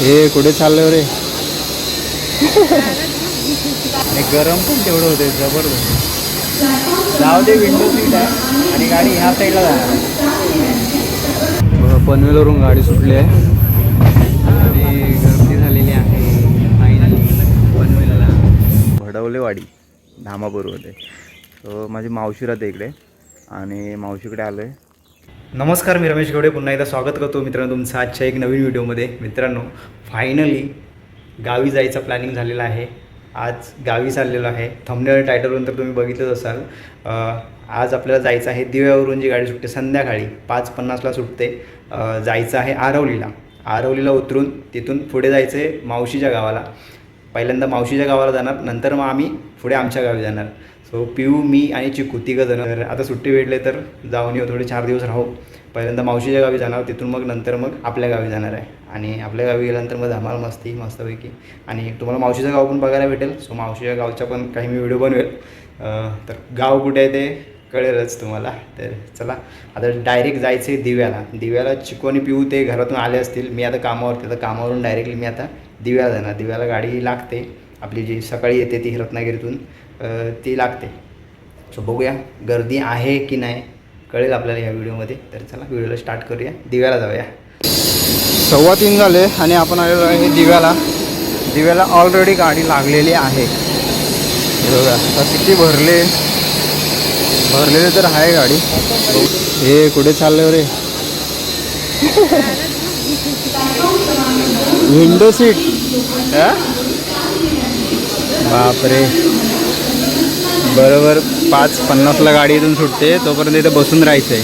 हे कुठे चाललं रे? आणि गरम पण तेवढं होते जबरदस्त. जाऊ दे विंडो सीट आहे आणि गाडी ह्या साईडला जाणार पनवेलवरून गाडी सुटली आहे. आणि गर्दी झालेली आहे फायनली पनवेलला. भडवलेवाडी धामापूरमध्ये. तर माझी मावशी राहते इकडे आणि मावशीकडे आलो आहे नमस्कार मी रमेश गवडे. पुन्हा एकदा स्वागत करतो मित्रांनो तुमचं आजच्या एक नवीन व्हिडिओमध्ये. मित्रांनो फायनली गावी जायचं प्लॅनिंग झालेला आहे. आज गावी चाललेलो आहे. थंबनेल टायटलवरून तर तुम्ही बघितलंच असाल. आज आपल्याला जायचं आहे दिव्यावरून जी गाडी सुटते संध्याकाळी पाच पन्नासला सुटते. जायचं आहे आरवलीला. आरवलीला उतरून तिथून पुढे जायचं आहे मावशीच्या गावाला. पहिल्यांदा मावशीच्या गावाला जाणार नंतर मग आम्ही पुढे आमच्या गावी जाणार. सो पिऊ मी आणि चिकू तिघं जण. तर आता सुट्टी भेटले तर जाऊन येऊ. थोडे चार दिवस राहू. पहिल्यांदा मावशीच्या गावी जाणार तिथून मग नंतर मग आपल्या गावी जाणार आहे. आणि आपल्या गावी गेल्यानंतर मग धमाल मस्ती मस्तपैकी. आणि तुम्हाला मावशीचं गाव पण बघायला भेटेल. सो मावशीच्या गावचा पण काही मी व्हिडिओ बनवेल. तर गाव कुठे आहे ते कळेलच तुम्हाला. तर चला आता डायरेक्ट जायचं आहे दिव्याला. दिव्याला चिकू आणि पिऊ ते घरातून आले असतील. मी आता कामावरती आता कामावरून डायरेक्टली मी आता दिव्याला जाणार. दिव्याला गाडी लागते. आपली जी सकाळी येते ती रत्नागिरीतून. ती लागते. सो बघूया गर्दी आहे की नाही कळेल आपल्याला या व्हिडिओमध्ये. तर चला व्हिडिओला स्टार्ट करूया. दिव्याला जाऊया. सव्वा तीन झाले आणि आपण आलेलो आहे दिव्याला. दिव्याला ऑलरेडी गाडी लागलेली आहे. बघा आता किती भरले. भरलेले तर आहे गाडी. हे कुठे चाललं रे? Window seat. बापरे. बरोबर पाच पन्नासला गाडी इथून सुटते तोपर्यंत इथं बसून राहायचं आहे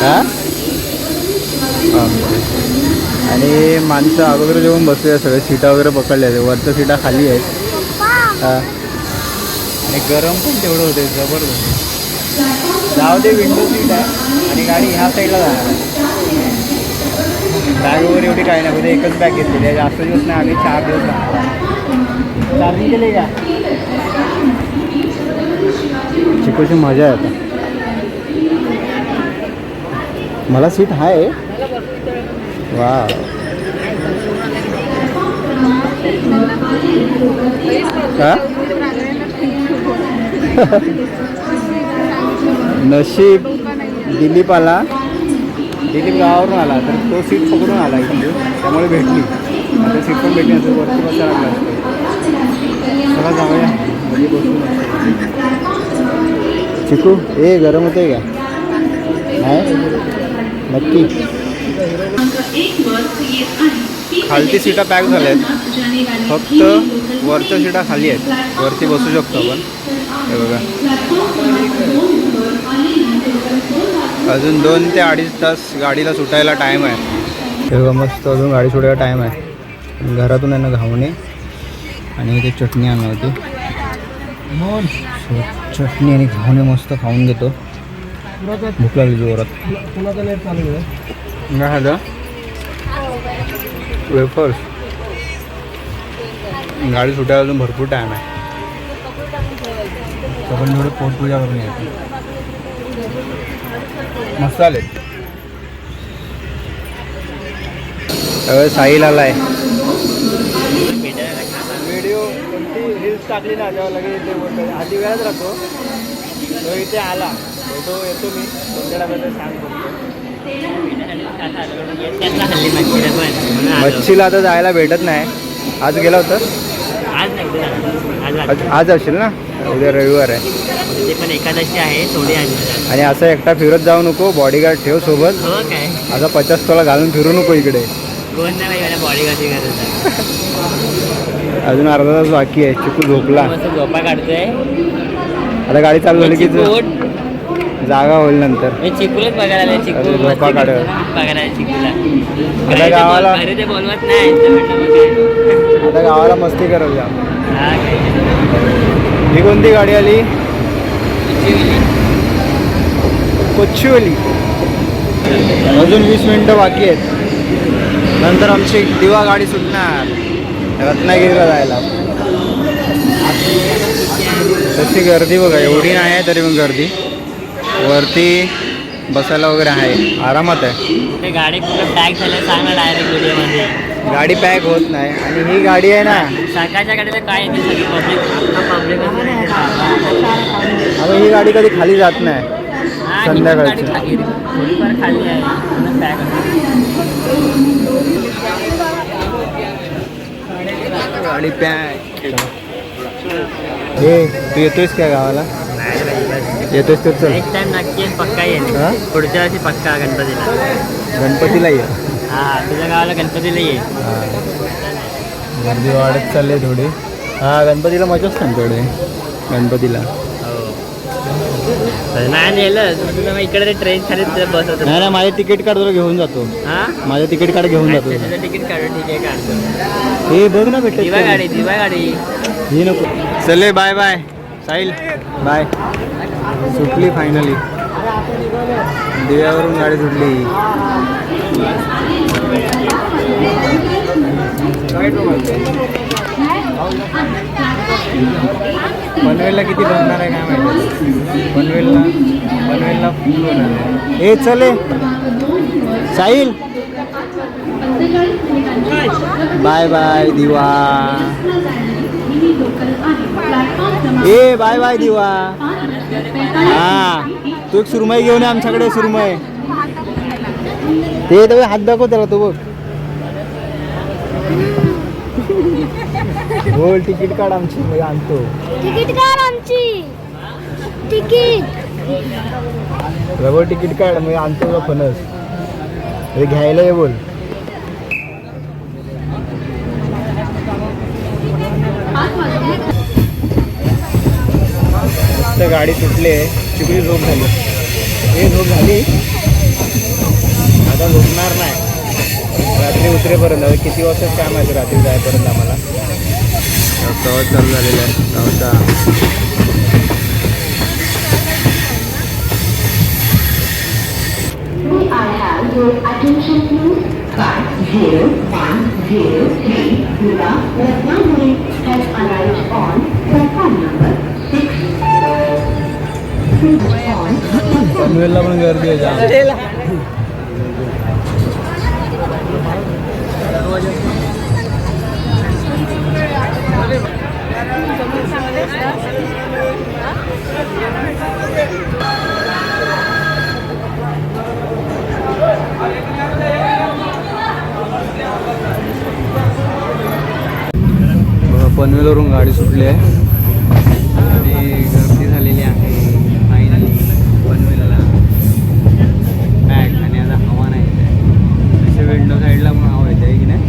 हा आणि माणसं अगोदर जेवून बसले सगळे सीटा वगैरे पकडल्या आहेत वरच्या सीटा खाली आहेत. हां. आणि गरम पण तेवढं होते जबरदस्त. जाऊ दे विंडो सीट आहे. आणि गाडी ह्या साईडला जाणार बॅग वगैरे एवढी काही नाही एकच बॅग घेतलेली आहे. जास्त दिवस नाही आम्ही चार दिवस राहणार. चार्जिंग केले का? चिकूची मजा आहे आता. मला सीट आहे वा का नशीब दिलीप आला दिलीप गावावरून आला तर तो सीट पकडून आला इथे. त्यामुळे भेटली. आता सीट पण भेटली असं वरती बसायला लागलं सगळं जाऊया. म्हणजे बसून चिकू ए गरम होते का? नाही नक्की. खालती सीटा पॅक झाल्या आहेत फक्त वरच्या सीटा खाली आहेत. वरती बसू शकतो आपण. हे बघा. अजून दोन ते अडीच तास गाडीला सुटायला टाईम आहे. हे बघा मस्त अजून गाडी सुटायला टाईम आहे. घरातून आहे ना घावणे. आणि इथे चटणी आणली होती. चटणी आणि घावणे मस्त खाऊन घेतो. भूक लागली जोरात. झालं? वेफर्स. गाडी सुटायला अजून भरपूर टाईम आहे. आपण थोडं पोटपूजा करून यायचं मस्त आले. साहिल आलाय. टाकली ना तेव्हा लगेच इथे बोलतो आधी वेळात राहतो. तो इथे आला. फोटो येतो मी. कोणत्या डाब्यात सांग मच्छीला आता जायला भेटत नाही. आज गेला होता? आज आज असेल ना? उद्या रविवार आहे. ते पण एकादशी आहे थोडी आहे आणि असं एकटा फिरत जाऊ नको. बॉडीगार्ड ठेव सोबत. हो काय? असा पचास तोला घालून फिरू नको इकडे. कोण नाही मला बॉडीगार्डची गरज आहे. अजून अर्धा तास बाकी आहे. चिकू झोपला. झोपा काढतोय. आता गाडी चालू झाली की जागा होईल नंतर. चिकूलच बघायला चिकू झोपा काढ. बघायला चिकूला. आता गावाला- ते बोलवत नाही. आता गावाला मस्ती करत जा हा कोणती गाडी आली? चिवली. कोच्चीवली अजून वीस मिनटं बाकी आहेत. नंतर आमची दिवा गाडी सुटणार. रत्नागिरीला जायला. तशी गर्दी बघा एवढी नाही आहे तरी पण गर्दी. वरती बसायला वगैरे आहे. आरामात आहे. ते गाडी कुठं पॅक झालं सांग डायरेक्ट व्हिडिओमध्ये. गाडी पॅक होत नाही. आणि ही गाडी आहे ना सकाळच्या गाडीला काय पब्लिक ही गाडी कधी खाली जात नाही. संध्याकाळची. खाली आहे. पॅक पॅक हे तू येतोयस काय गावाला? येतोयस तर चल. नेक्स्ट टाइम नक्की पक्का येईल हा? पुढच्या वर्षी पक्का गणपतीला. गणपतीला ये? हा तुझ्या गावाला गणपतीला ये. हा. गर्दी वाढत चालली आहे थोडी. हा गणपतीला मजा असते आमच्याकडे. गणपतीला. नाही नेलं इकडे ट्रेन खाली बसवतो नाही माझे तिकीट कार्ड तुला घेऊन जातो. हा? माझं तिकीट कार्ड घेऊन जातो. तिकीट काढून ठीक आहे काढतो. हे बघ ना भेटत दिवा गाडी दिवा गाडी. ही नको. चले बाय बाय साहिल बाय सुटली फायनली दिव्यावरून गाडी सुटली. पनवेलला किती बनणार आहे काय माहिती? पनवेलला पनवेलला फुल होणार आहे. ए चले साहिल. बाय बाय दिवा. ए बाय बाय दिवा. हा. तू एक सुरमई घेऊन ये आमच्याकडे सुरमई. ते तुम्ही हात दाखव त्याला तो बघ. बोल तिकीट काढ आमची मी आणतो. तिकीट काढ आमची. तिकीट. रबर तिकीट काढ मी आणतो तुला फणस. हे घ्यायला ये बोल. गाडी सुटली चिकली झोप झाली. हे झोप झाली. आता झोपणार नाही. रात्री उतरेपर्यंत किती वाजता काय माहिती रात्री जायपर्यंत आम्हाला? प्रवास चालू झालेला आहे गावचा पण गर्दी आहे पनवेलवरून गाडी सुटली आहे. आणि गर्दी झालेली आहे. फायनली पनवेलला. पॅक आणि आता हवा नाही तसे विंडो साईडला पण हवा येते की नाही?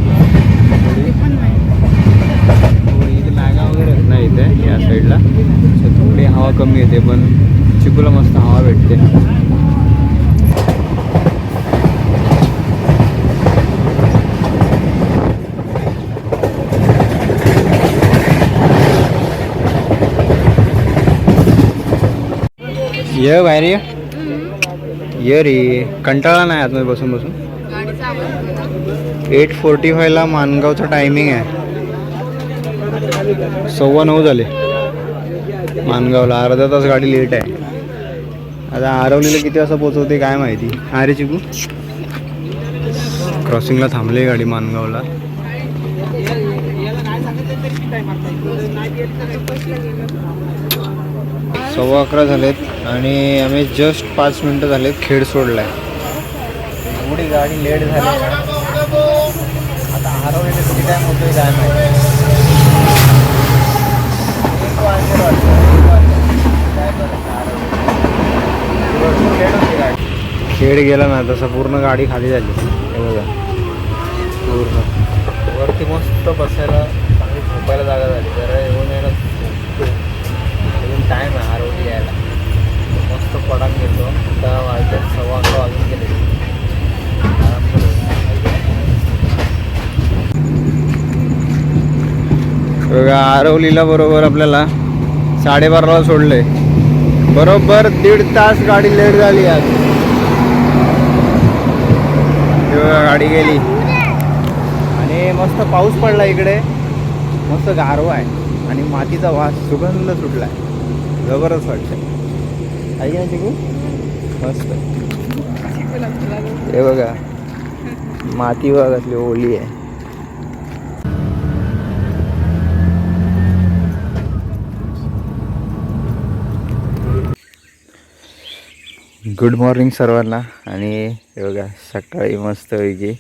थोडी. इथे बॅगा वगैरे नाही इथे या साईडला थोडी हवा कमी येते पण चिकूला मस्त हवा भेटते. ये बाहेर ये. ये रे. कंटाळा नाही आतमध्ये बसून बसून. एट फोर्टी फायला मानगावचं टायमिंग आहे. सव्वा नऊ झाले. मानगावला अर्धा तास गाडी लेट आहे. आता आरवलीला किती वाजता पोचवते काय माहिती? हा रे चिकू. क्रॉसिंगला थांबली गाडी मानगावला. सव्वा अकरा झालेत आणि आम्ही जस्ट पाच मिनटं झालेत खेड सोडलाय. एवढी गाडी लेट झाली. ना आता हरवलेलं किती टाईम होतोय काय माहिती. खेड गेला ना तसं पूर्ण गाडी खाली झाली. हे बघा. पूर्ण. वरती मस्त बसायला चांगली झोपायला जागा झाली. जरा येऊन येणं टाईम आहे. तो पडाक घेतो दहा वाजले सव्वा अकरा वाजून गेले. आराम करू. आरवलीला बरोबर आपल्याला साडेबाराला सोडले बरोबर दीड तास गाडी लेट झाली आज. गाडी गेली. आणि मस्त पाऊस पडला इकडे. मस्त गारवा आहे. आणि मातीचा वास सुगंध सुटला आहे जबरदस्त वाटतं आहे की हे बघा माती बघा असली ओली आहे. गुड मॉर्निंग सर्वांना. आणि हे बघा सकाळी मस्तपैकी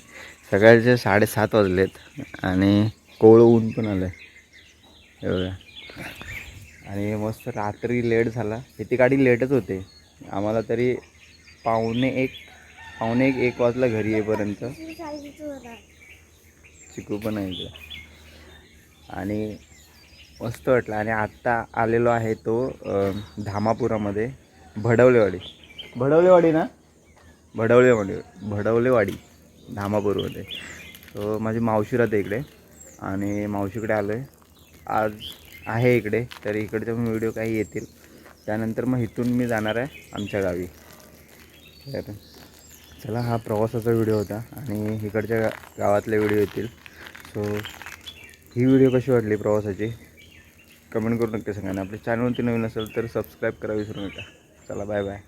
सकाळचे साडेसात वाजलेत आणि कोवळं ऊन पण आलं आहे हे बघा. आणि मस्त रात्री लेट झाला. किती गाडी लेटच होते. आम्हाला तरी पावणे एक पावणे एक एक वाजला घरी येईपर्यंत. चिकू पण आहे इकडे. आणि मस्त वाटलं. आणि आत्ता आलेलो आहे तो धामापुरामध्ये भडवलेवाडी. भडवलेवाडी ना? भडवलेवाडी भडवलेवाडी धामापूरमध्ये. तो माझी मावशी राहते इकडे. आणि मावशीकडे आलो आहे आज आहे इकडे तर इकडचे पण व्हिडिओ काही येतील. त्यानंतर मग इथून मी जाणार आहे आमच्या गावी. तर चला हा प्रवासाचा व्हिडिओ होता आणि इकडच्या गा गावातले व्हिडिओ येतील. सो ही व्हिडिओ कशी वाटली प्रवासाची? कमेंट करून नक्की सांगा आणि आपल्या चॅनलवरती नवीन असेल तर सबस्क्राईब करा विसरू नका. चला बाय बाय